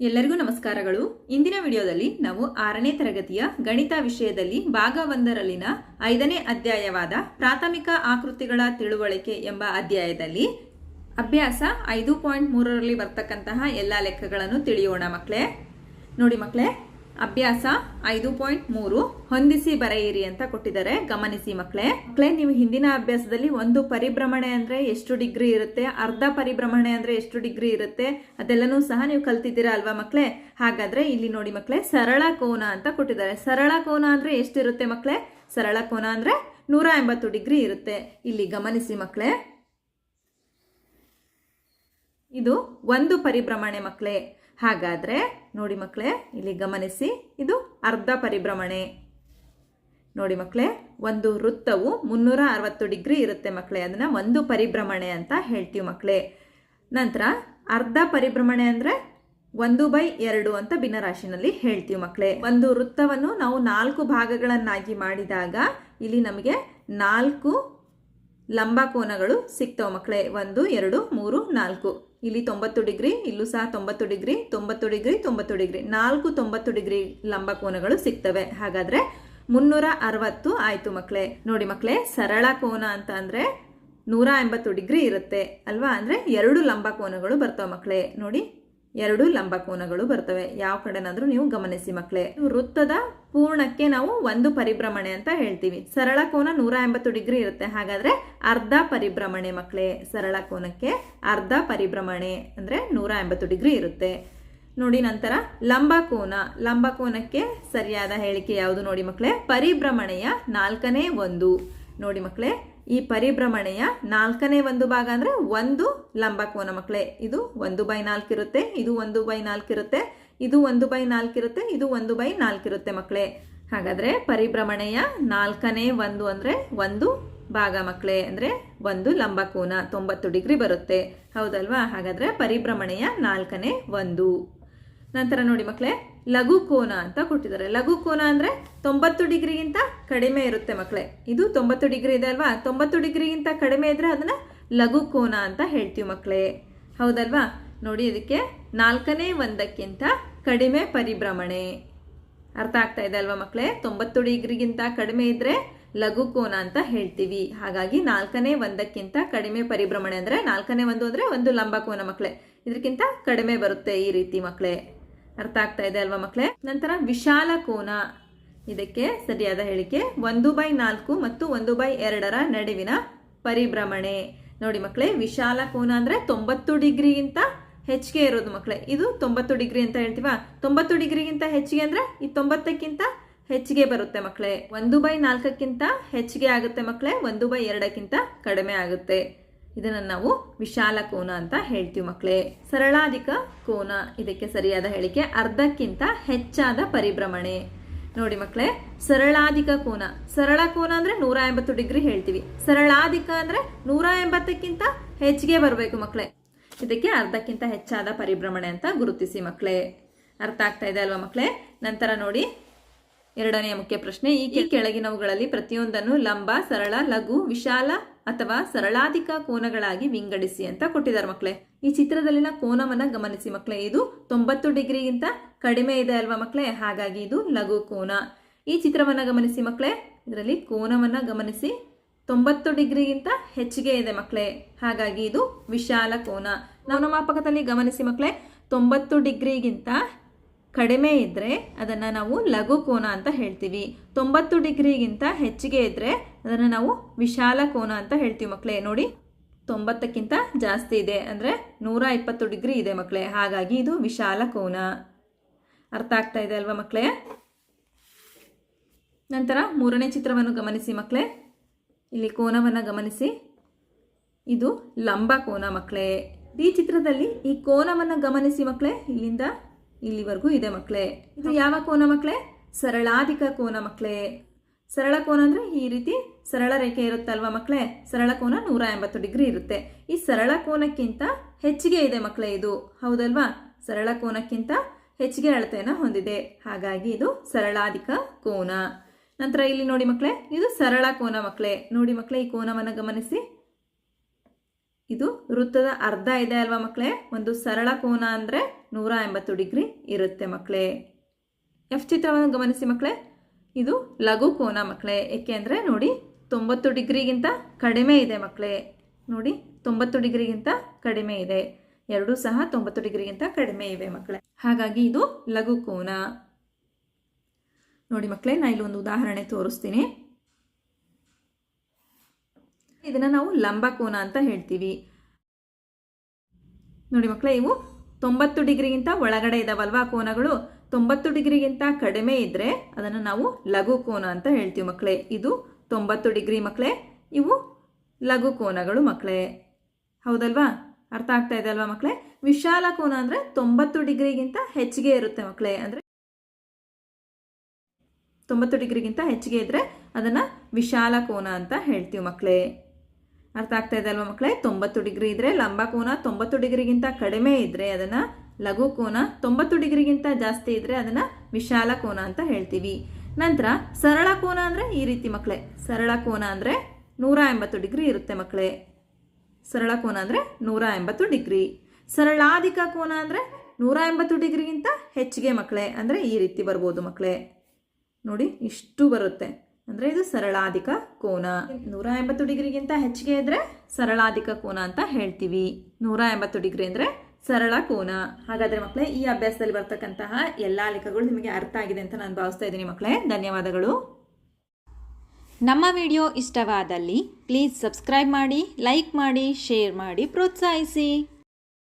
ಎಲ್ಲರಿಗೂ ನಮಸ್ಕಾರಗಳು. ಇಂದಿನ ವಿಡಿಯೋದಲ್ಲಿ ನಾವು ಆರನೇ ತರಗತಿಯ ಗಣಿತ ವಿಷಯದಲ್ಲಿ ಭಾಗ ಒಂದರಲ್ಲಿನ ಐದನೇ ಅಧ್ಯಾಯವಾದ ಪ್ರಾಥಮಿಕ ಆಕೃತಿಗಳ ತಿಳುವಳಿಕೆ ಎಂಬ ಅಧ್ಯಾಯದಲ್ಲಿ ಅಭ್ಯಾಸ ಐದು ಪಾಯಿಂಟ್ ಮೂರರಲ್ಲಿ ಬರ್ತಕ್ಕಂತಹ ಎಲ್ಲ ಲೆಕ್ಕಗಳನ್ನು ತಿಳಿಯೋಣ ಮಕ್ಕಳೇ. ನೋಡಿ ಮಕ್ಕಳೇ ಅಭ್ಯಾಸ ಐದು ಪಾಯಿಂಟ್ ಮೂರು. ಹೊಂದಿಸಿ ಬರೆಯಿರಿ ಅಂತ ಕೊಟ್ಟಿದ್ದಾರೆ. ಗಮನಿಸಿ ಮಕ್ಕಳೇ. ಮಕ್ಕಳೇ, ನೀವು ಹಿಂದಿನ ಅಭ್ಯಾಸದಲ್ಲಿ ಒಂದು ಪರಿಭ್ರಮಣೆ ಅಂದ್ರೆ ಎಷ್ಟು ಡಿಗ್ರಿ ಇರುತ್ತೆ? ಅರ್ಧ ಪರಿಭ್ರಮಣೆ ಅಂದ್ರೆ ಎಷ್ಟು ಡಿಗ್ರಿ ಇರುತ್ತೆ? ಅದೆಲ್ಲನೂ ಸಹ ನೀವು ಕಲ್ತಿದ್ದೀರಾ ಅಲ್ವಾ ಮಕ್ಕಳೇ? ಹಾಗಾದ್ರೆ ಇಲ್ಲಿ ನೋಡಿ ಮಕ್ಕಳೇ, ಸರಳ ಕೋನ ಅಂತ ಕೊಟ್ಟಿದ್ದಾರೆ. ಸರಳ ಕೋನ ಅಂದ್ರೆ ಎಷ್ಟಿರುತ್ತೆ ಮಕ್ಕಳೇ? ಸರಳ ಕೋನ ಅಂದ್ರೆ ನೂರ ಎಂಬತ್ತು ಡಿಗ್ರಿ ಇರುತ್ತೆ. ಇಲ್ಲಿ ಗಮನಿಸಿ ಮಕ್ಕಳೇ. ಇದು ಒಂದು ಪರಿಭ್ರಮಣೆ ಮಕ್ಕಳೇ. ಹಾಗಾದ್ರೆ ನೋಡಿ ಮಕ್ಕಳೇ ಇಲ್ಲಿ ಗಮನಿಸಿ, ಇದು ಅರ್ಧ ಪರಿಭ್ರಮಣೆ. ನೋಡಿ ಮಕ್ಕಳೇ ಒಂದು ವೃತ್ತವು ಮುನ್ನೂರ ಅರವತ್ತು ಡಿಗ್ರಿ ಇರುತ್ತೆ ಮಕ್ಕಳೇ ಅದನ್ನು ಒಂದು ಪರಿಭ್ರಮಣೆ ಅಂತ ಹೇಳ್ತೀವಿ ಮಕ್ಕಳೇ ನಂತರ ಅರ್ಧ ಪರಿಭ್ರಮಣೆ ಅಂದರೆ ಒಂದು ಬೈ ಎರಡು ಅಂತ ಭಿನ್ನರಾಶಿನಲ್ಲಿ ಹೇಳ್ತೀವಿ ಮಕ್ಕಳೇ ಒಂದು ವೃತ್ತವನ್ನು ನಾವು ನಾಲ್ಕು ಭಾಗಗಳನ್ನಾಗಿ ಮಾಡಿದಾಗ, ಇಲ್ಲಿ ನಮಗೆ ನಾಲ್ಕು ಲಂಬಕೋನಗಳು ಸಿಗ್ತಾವೆ ಮಕ್ಕಳೇ ಒಂದು, ಎರಡು, ಮೂರು, ನಾಲ್ಕು. ಇಲ್ಲಿ ತೊಂಬತ್ತು ಡಿಗ್ರಿ, ಇಲ್ಲೂ ಸಹ ತೊಂಬತ್ತು ಡಿಗ್ರಿ ತೊಂಬತ್ತು ಡಿಗ್ರಿ ತೊಂಬತ್ತು ಡಿಗ್ರಿ. ನಾಲ್ಕು ತೊಂಬತ್ತು ಡಿಗ್ರಿ ಲಂಬಕೋನಗಳು ಸಿಗ್ತವೆ. ಹಾಗಾದ್ರೆ ಮುನ್ನೂರ ಅರವತ್ತು ಆಯ್ತು ಮಕ್ಕಳೇ ನೋಡಿ ಮಕ್ಕಳೇ ಸರಳ ಕೋನ ಅಂತ ಅಂದರೆ ನೂರ ಎಂಬತ್ತು ಡಿಗ್ರಿ ಇರುತ್ತೆ ಅಲ್ವಾ? ಅಂದ್ರೆ ಎರಡು ಲಂಬಕೋನಗಳು ಬರ್ತಾವೆ ಮಕ್ಕಳೇ ನೋಡಿ ಎರಡು ಲಂಬಕೋನಗಳು ಬರ್ತವೆ. ಯಾವ ಕಡೆನಾದರೂ ನೀವು ಗಮನಿಸಿ ಮಕ್ಕಳೇ ವೃತ್ತದ ಪೂರ್ಣಕ್ಕೆ ನಾವು ಒಂದು ಪರಿಭ್ರಮಣೆ ಅಂತ ಹೇಳ್ತೀವಿ. ಸರಳ ಕೋನ ನೂರ ಎಂಬತ್ತು ಡಿಗ್ರಿ ಇರುತ್ತೆ. ಹಾಗಾದ್ರೆ ಅರ್ಧ ಪರಿಭ್ರಮಣೆ ಮಕ್ಕಳೇ ಸರಳ ಕೋನಕ್ಕೆ ಅರ್ಧ ಪರಿಭ್ರಮಣೆ ಅಂದ್ರೆ ನೂರ ಎಂಬತ್ತು ಡಿಗ್ರಿ ಇರುತ್ತೆ. ನೋಡಿ ನಂತರ ಲಂಬಕೋನ ಲಂಬಕೋನಕ್ಕೆ ಸರಿಯಾದ ಹೇಳಿಕೆ ಯಾವುದು ನೋಡಿ ಮಕ್ಕಳೇ ಪರಿಭ್ರಮಣೆಯ ನಾಲ್ಕನೇ ಒಂದು. ನೋಡಿ ಮಕ್ಕಳೇ ಈ ಪರಿಭ್ರಮಣೆಯ ನಾಲ್ಕನೇ ಒಂದು ಭಾಗ ಅಂದ್ರೆ ಒಂದು ಲಂಬಕೋನ ಮಕ್ಕಳೇ. ಇದು ಒಂದು ಬೈ ನಾಲ್ಕು ಇರುತ್ತೆ, ಇದು ಒಂದು ಬೈ ನಾಲ್ಕು ಇರುತ್ತೆ, ಇದು ಒಂದು ಬೈ ನಾಲ್ಕು ಇರುತ್ತೆ, ಇದು ಒಂದು ಬೈ ನಾಲ್ಕು ಇರುತ್ತೆ ಮಕ್ಕಳೇ. ಹಾಗಾದ್ರೆ ಪರಿಭ್ರಮಣೆಯ ನಾಲ್ಕನೇ ಒಂದು ಅಂದ್ರೆ ಒಂದು ಭಾಗ ಮಕ್ಕಳೇ ಅಂದ್ರೆ ಒಂದು ಲಂಬಕೋನ ತೊಂಬತ್ತು ಡಿಗ್ರಿ ಬರುತ್ತೆ. ಹೌದಲ್ವಾ? ಹಾಗಾದ್ರೆ ಪರಿಭ್ರಮಣೆಯ ನಾಲ್ಕನೇ ಒಂದು. ನಂತರ ನೋಡಿ ಮಕ್ಕಳೇ. ಲಘು ಕೋನ ಅಂತ ಕೊಟ್ಟಿದ್ದಾರೆ. ಲಘು ಕೋನ ಅಂದ್ರೆ ತೊಂಬತ್ತು ಡಿಗ್ರಿಗಿಂತ ಕಡಿಮೆ ಇರುತ್ತೆ ಮಕ್ಕಳೇ ಇದು ತೊಂಬತ್ತು ಡಿಗ್ರಿ ಇದೆ ಅಲ್ವಾ? ತೊಂಬತ್ತು ಡಿಗ್ರಿಗಿಂತ ಕಡಿಮೆ ಇದ್ರೆ ಅದನ್ನ ಲಘು ಕೋನ ಅಂತ ಹೇಳ್ತೀವಿ ಮಕ್ಕಳೇ ಹೌದಲ್ವಾ? ನೋಡಿ ಇದಕ್ಕೆ ನಾಲ್ಕನೇ ಒಂದಕ್ಕಿಂತ ಕಡಿಮೆ ಪರಿಭ್ರಮಣೆ. ಅರ್ಥ ಆಗ್ತಾ ಇದೆ ಅಲ್ವಾ ಮಕ್ಕಳೇ ತೊಂಬತ್ತು ಡಿಗ್ರಿಗಿಂತ ಕಡಿಮೆ ಇದ್ರೆ ಲಘು ಕೋನ ಅಂತ ಹೇಳ್ತೀವಿ. ಹಾಗಾಗಿ ನಾಲ್ಕನೇ ಒಂದಕ್ಕಿಂತ ಕಡಿಮೆ ಪರಿಭ್ರಮಣೆ ಅಂದ್ರೆ ನಾಲ್ಕನೇ ಒಂದು ಅಂದ್ರೆ ಒಂದು ಲಂಬಕೋನ ಮಕ್ಕಳೇ ಇದಕ್ಕಿಂತ ಕಡಿಮೆ ಬರುತ್ತೆ ಈ ರೀತಿ ಮಕ್ಕಳೇ ಅರ್ಥ ಆಗ್ತಾ ಇದೆ ಅಲ್ವಾ ಮಕ್ಕಳೇ ನಂತರ ವಿಶಾಲ ಕೋನ. ಇದಕ್ಕೆ ಸರಿಯಾದ ಹೇಳಿಕೆ ಒಂದು ಬೈ ನಾಲ್ಕು ಮತ್ತು ಒಂದು ಬೈ ಎರಡರ ನಡುವಿನ ಪರಿಭ್ರಮಣೆ. ನೋಡಿ ಮಕ್ಕಳೇ ವಿಶಾಲ ಕೋನ ಅಂದ್ರೆ ತೊಂಬತ್ತು ಡಿಗ್ರಿಗಿಂತ ಹೆಚ್ಚಿಗೆ ಇರೋದು ಮಕ್ಕಳೇ ಇದು ತೊಂಬತ್ತು ಡಿಗ್ರಿ ಅಂತ ಹೇಳ್ತೀವ? ತೊಂಬತ್ತು ಡಿಗ್ರಿಗಿಂತ ಹೆಚ್ಚಿಗೆ ಅಂದ್ರೆ ಈ ತೊಂಬತ್ತಕ್ಕಿಂತ ಹೆಚ್ಚಿಗೆ ಬರುತ್ತೆ ಮಕ್ಕಳೇ ಒಂದು ಬೈ ನಾಲ್ಕಕ್ಕಿಂತ ಹೆಚ್ಚಿಗೆ ಆಗುತ್ತೆ ಮಕ್ಕಳೇ ಒಂದು ಬೈ ಎರಡಕ್ಕಿಂತ ಕಡಿಮೆ ಆಗುತ್ತೆ. ಇದನ್ನು ನಾವು ವಿಶಾಲ ಕೋನ ಅಂತ ಹೇಳ್ತೀವಿ ಮಕ್ಕಳೇ ಸರಳಾಧಿಕ ಕೋನ, ಇದಕ್ಕೆ ಸರಿಯಾದ ಹೇಳಿಕೆ ಅರ್ಧಕ್ಕಿಂತ ಹೆಚ್ಚಾದ ಪರಿಭ್ರಮಣೆ. ನೋಡಿ ಮಕ್ಕಳೇ ಸರಳಾಧಿಕ ಕೋನ. ಸರಳ ಕೋನ ಅಂದ್ರೆ ನೂರ ಎಂಬತ್ತು ಡಿಗ್ರಿ ಹೇಳ್ತೀವಿ. ಸರಳಾಧಿಕ ಅಂದ್ರೆ ನೂರ ಎಂಬತ್ತಕ್ಕಿಂತ ಹೆಚ್ಚಿಗೆ ಬರಬೇಕು ಮಕ್ಕಳೇ ಇದಕ್ಕೆ ಅರ್ಧಕ್ಕಿಂತ ಹೆಚ್ಚಾದ ಪರಿಭ್ರಮಣೆ ಅಂತ ಗುರುತಿಸಿ ಮಕ್ಕಳೇ ಅರ್ಥ ಆಗ್ತಾ ಇದೆ ಅಲ್ವಾ ಮಕ್ಕಳೇ ನಂತರ ನೋಡಿ ಎರಡನೆಯ ಮುಖ್ಯ ಪ್ರಶ್ನೆ ಈ ಕೆಳಗಿನವುಗಳಲ್ಲಿ ಪ್ರತಿಯೊಂದನ್ನು ಲಂಬ ಸರಳ ಲಘು ವಿಶಾಲ ಅಥವಾ ಸರಳಾಧಿಕ ಕೋನಗಳಾಗಿ ವಿಂಗಡಿಸಿ ಅಂತ ಕೊಟ್ಟಿದ್ದಾರೆ ಮಕ್ಕಳೇ ಈ ಚಿತ್ರದಲ್ಲಿನ ಕೋನವನ್ನ ಗಮನಿಸಿ ಮಕ್ಕಳೇ ಇದು ತೊಂಬತ್ತು ಡಿಗ್ರಿಗಿಂತ ಕಡಿಮೆ ಇದೆ ಅಲ್ವಾ ಮಕ್ಕಳೇ ಹಾಗಾಗಿ ಇದು ಲಘು ಕೋನ. ಈ ಚಿತ್ರವನ್ನ ಗಮನಿಸಿ ಮಕ್ಕಳೇ ಇದರಲ್ಲಿ ಕೋನವನ್ನ ಗಮನಿಸಿ ತೊಂಬತ್ತು ಡಿಗ್ರಿಗಿಂತ ಹೆಚ್ಚಿಗೆ ಇದೆ ಮಕ್ಕಳೇ ಹಾಗಾಗಿ ಇದು ವಿಶಾಲ ಕೋನ. ನಾವು ಮಾಪಕದಲ್ಲಿ ಗಮನಿಸಿ ಮಕ್ಕಳೇ ತೊಂಬತ್ತು ಡಿಗ್ರಿಗಿಂತ ಕಡಿಮೆ ಇದ್ದರೆ ಅದನ್ನು ನಾವು ಲಘು ಕೋನ ಅಂತ ಹೇಳ್ತೀವಿ. ತೊಂಬತ್ತು ಡಿಗ್ರಿಗಿಂತ ಹೆಚ್ಚಿಗೆ ಇದ್ದರೆ ಅದನ್ನು ನಾವು ವಿಶಾಲ ಕೋನ ಅಂತ ಹೇಳ್ತೀವಿ ಮಕ್ಕಳೇ ನೋಡಿ, ತೊಂಬತ್ತಕ್ಕಿಂತ ಜಾಸ್ತಿ ಇದೆ ಅಂದರೆ ನೂರ ಇಪ್ಪತ್ತು ಡಿಗ್ರಿ ಇದೆ ಮಕ್ಕಳೇ ಹಾಗಾಗಿ ಇದು ವಿಶಾಲ ಕೋನ. ಅರ್ಥ ಆಗ್ತಾ ಇದೆ ಅಲ್ವಾ ಮಕ್ಕಳೇ ನಂತರ ಮೂರನೇ ಚಿತ್ರವನ್ನು ಗಮನಿಸಿ ಮಕ್ಕಳೇ ಇಲ್ಲಿ ಕೋನವನ್ನು ಗಮನಿಸಿ. ಇದು ಲಂಬ ಕೋನ ಮಕ್ಕಳೇ ಈ ಚಿತ್ರದಲ್ಲಿ ಈ ಕೋನವನ್ನು ಗಮನಿಸಿ ಮಕ್ಕಳೇ ಇಲ್ಲಿಂದ ಇಲ್ಲಿವರೆಗೂ ಇದೆ ಮಕ್ಕಳೇ. ಇದು ಯಾವ ಕೋನ ಮಕ್ಕಳೇ? ಸರಳಾಧಿಕ ಕೋನ ಮಕ್ಕಳೇ. ಸರಳ ಕೋನ ಅಂದ್ರೆ ಈ ರೀತಿ ಸರಳ ರೇಖೆ ಇರುತ್ತಲ್ವಾ ಮಕ್ಕಳೇ? ಸರಳ ಕೋನ ನೂರ ಎಂಬತ್ತು ಡಿಗ್ರಿ ಇರುತ್ತೆ. ಈ ಸರಳ ಕೋನಕ್ಕಿಂತ ಹೆಚ್ಚಿಗೆ ಇದೆ ಮಕ್ಕಳೇ ಇದು. ಹೌದಲ್ವಾ? ಸರಳ ಕೋನಕ್ಕಿಂತ ಹೆಚ್ಚಿಗೆ ಅಳತೆಯನ್ನು ಹೊಂದಿದೆ. ಹಾಗಾಗಿ ಇದು ಸರಳಾಧಿಕ ಕೋನ. ನಂತರ ಇಲ್ಲಿ ನೋಡಿ ಮಕ್ಕಳೇ ಇದು ಸರಳ ಕೋನ ಮಕ್ಕಳೇ. ನೋಡಿ ಮಕ್ಕಳೇ ಈ ಕೋನವನ್ನು ಗಮನಿಸಿ. ಇದು ವೃತ್ತದ ಅರ್ಧ ಇದೆ ಅಲ್ವಾ ಮಕ್ಕಳೇ? ಒಂದು ಸರಳ ಕೋನ ಅಂದ್ರೆ ನೂರ ಎಂಬತ್ತು ಡಿಗ್ರಿ ಇರುತ್ತೆ ಮಕ್ಕಳೇ. ಎಫ್ ಚಿತ್ರವನ್ನು ಗಮನಿಸಿ ಮಕ್ಕಳೇ. ಇದು ಲಘು ಕೋನ ಮಕ್ಕಳೇ. ಏಕೆ ಅಂದರೆ ನೋಡಿ, ತೊಂಬತ್ತು ಡಿಗ್ರಿಗಿಂತ ಕಡಿಮೆ ಇದೆ ಮಕ್ಕಳೇ. ನೋಡಿ, ತೊಂಬತ್ತು ಡಿಗ್ರಿಗಿಂತ ಕಡಿಮೆ ಇದೆ. ಎರಡೂ ಸಹ ತೊಂಬತ್ತು ಡಿಗ್ರಿಗಿಂತ ಕಡಿಮೆ ಇವೆ ಮಕ್ಕಳೇ. ಹಾಗಾಗಿ ಇದು ಲಘು ಕೋನ. ನೋಡಿ ಮಕ್ಕಳೇ ನಾನು ಇಲ್ಲಿ ಒಂದು ಉದಾಹರಣೆ ತೋರಿಸ್ತೀನಿ. ಇದನ್ನು ನಾವು ಲಂಬ ಕೋನ ಅಂತ ಹೇಳ್ತೀವಿ. ನೋಡಿ ಮಕ್ಕಳೇ, ಇವು ತೊಂಬತ್ತು ಡಿಗ್ರಿಗಿಂತ ಒಳಗಡೆ ಇದಾವಲ್ವಾ ಕೋನಗಳು? ತೊಂಬತ್ತು ಡಿಗ್ರಿಗಿಂತ ಕಡಿಮೆ ಇದ್ರೆ ಅದನ್ನು ನಾವು ಲಘು ಕೋನ ಅಂತ ಹೇಳ್ತೀವಿ ಮಕ್ಕಳೇ ಇದು ತೊಂಬತ್ತು ಡಿಗ್ರಿ ಮಕ್ಕಳೇ ಇವು ಲಘು ಕೋನಗಳು ಮಕ್ಕಳೇ ಹೌದಲ್ವಾ? ಅರ್ಥ ಆಗ್ತಾ ಇದೆ ಅಲ್ವಾ ಮಕ್ಕಳೇ ವಿಶಾಲ ಕೋನ ಅಂದರೆ ತೊಂಬತ್ತು ಡಿಗ್ರಿಗಿಂತ ಹೆಚ್ಚಿಗೆ ಇರುತ್ತೆ ಮಕ್ಕಳೇ ಅಂದರೆ ತೊಂಬತ್ತು ಡಿಗ್ರಿಗಿಂತ ಹೆಚ್ಚಿಗೆ ಇದ್ದರೆ ಅದನ್ನು ವಿಶಾಲ ಕೋನ ಅಂತ ಹೇಳ್ತೀವಿ ಮಕ್ಕಳೇ ಅರ್ಥ ಆಗ್ತಾ ಇದೆ ಅಲ್ವಾ ಮಕ್ಕಳೇ ತೊಂಬತ್ತು ಡಿಗ್ರಿ ಇದ್ದರೆ ಲಂಬ ಕೋನ ತೊಂಬತ್ತು ಡಿಗ್ರಿಗಿಂತ ಕಡಿಮೆ ಇದ್ದರೆ ಅದನ್ನು ಲಘು ಕೋನ ತೊಂಬತ್ತು ಡಿಗ್ರಿಗಿಂತ ಜಾಸ್ತಿ ಇದ್ದರೆ ಅದನ್ನು ವಿಶಾಲ ಕೋನ ಅಂತ ಹೇಳ್ತೀವಿ. ನಂತರ ಸರಳ ಕೋನ ಅಂದರೆ ಈ ರೀತಿ ಮಕ್ಕಳೇ ಸರಳ ಕೋನ ಅಂದರೆ ನೂರ ಎಂಬತ್ತು ಡಿಗ್ರಿ ಇರುತ್ತೆ ಮಕ್ಕಳೇ ಸರಳ ಕೋನ ಅಂದರೆ ನೂರ ಎಂಬತ್ತು ಡಿಗ್ರಿ. ಸರಳಾಧಿಕ ಕೋನ ಅಂದರೆ ನೂರ ಎಂಬತ್ತು ಡಿಗ್ರಿಗಿಂತ ಹೆಚ್ಚಿಗೆ ಮಕ್ಕಳೇ ಅಂದರೆ ಈ ರೀತಿ ಬರ್ಬೋದು ಮಕ್ಕಳೇ ನೋಡಿ ಇಷ್ಟು ಬರುತ್ತೆ. ಅಂದರೆ ಇದು ಸರಳಾಧಿಕ ಕೋನ. ನೂರ ಎಂಬತ್ತು ಡಿಗ್ರಿಗಿಂತ ಹೆಚ್ಚಿಗೆ ಇದ್ದರೆ ಸರಳಾಧಿಕ ಕೋನ ಅಂತ ಹೇಳ್ತೀವಿ. ನೂರ ಎಂಬತ್ತು ಡಿಗ್ರಿ ಅಂದರೆ ಸರಳ ಕೋನ. ಹಾಗಾದರೆ ಮಕ್ಕಳೇ ಈ ಅಭ್ಯಾಸದಲ್ಲಿ ಬರ್ತಕ್ಕಂತಹ ಎಲ್ಲ ಲೆಕ್ಕಗಳು ನಿಮಗೆ ಅರ್ಥ ಆಗಿದೆ ಅಂತ ನಾನು ಭಾವಿಸ್ತಾ ಇದ್ದೀನಿ ಮಕ್ಕಳೇ ಧನ್ಯವಾದಗಳು. ನಮ್ಮ ವಿಡಿಯೋ ಇಷ್ಟವಾದಲ್ಲಿ ಪ್ಲೀಸ್ ಸಬ್ಸ್ಕ್ರೈಬ್ ಮಾಡಿ, ಲೈಕ್ ಮಾಡಿ, ಶೇರ್ ಮಾಡಿ, ಪ್ರೋತ್ಸಾಹಿಸಿ.